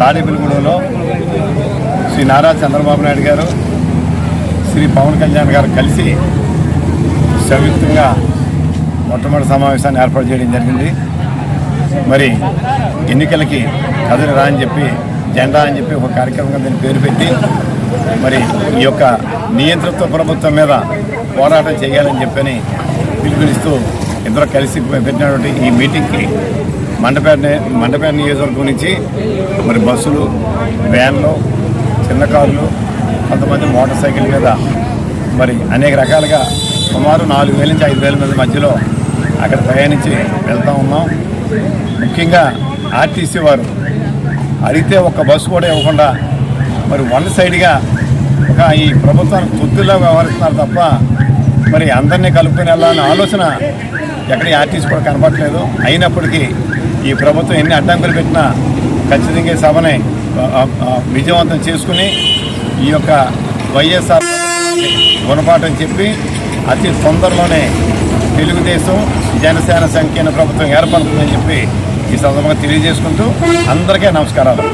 తాడేపల్లిగూడెంలో శ్రీ నారా చంద్రబాబు నాయుడు గారు శ్రీ పవన్ కళ్యాణ్ గారు కలిసి సంయుక్తంగా మొట్టమొదటి సమావేశాన్ని ఏర్పాటు చేయడం జరిగింది. మరి ఎన్నికలకి కథలు రా అని చెప్పి జెండా అని చెప్పి ఒక కార్యక్రమంగా దీన్ని పేరు పెట్టి మరి ఈ యొక్క నియంతృత్వ ప్రభుత్వం మీద పోరాటం చేయాలని చెప్పని పిలుపునిస్తూ ఇద్దరు కలిసి పెట్టినటువంటి ఈ మీటింగ్కి మండపేట మండపేట నియోజకవర్గం నుంచి మరి బస్సులు వ్యాన్లు చిన్న కార్లు కొంతమంది మోటార్ సైకిల్ మీద మరి అనేక రకాలుగా సుమారు నాలుగు వేల నుంచి ఐదు వేల మంది మధ్యలో అక్కడ ప్రయాణించి వెళ్తూ ఉన్నాం. ముఖ్యంగా ఆర్టీసీ వారు అడిగితే ఒక బస్సు కూడా ఇవ్వకుండా మరి వన్ సైడ్గా ఒక ఈ ప్రభుత్వానికి తొత్తుల్లో వ్యవహరిస్తున్నారు తప్ప మరి అందరినీ కలుపుకొని వెళ్ళాలనే ఆలోచన ఎక్కడ ఆర్టీసీ కూడా కనపట్లేదు అయినప్పటికీ ఈ ప్రభుత్వం ఎన్ని అడ్డంకులు పెట్టినా ఖచ్చితంగా సభనే సభని విజయవంతం చేసుకుని ఈ యొక్క వైఎస్ఆర్ గుణపాఠం చెప్పి అతి తొందరలోనే తెలుగుదేశం జనసేన సంకీర్ణ ప్రభుత్వం ఏర్పడుతుందని చెప్పి ఈ సందర్భంగా తెలియజేసుకుంటూ అందరికీ నమస్కారాలు.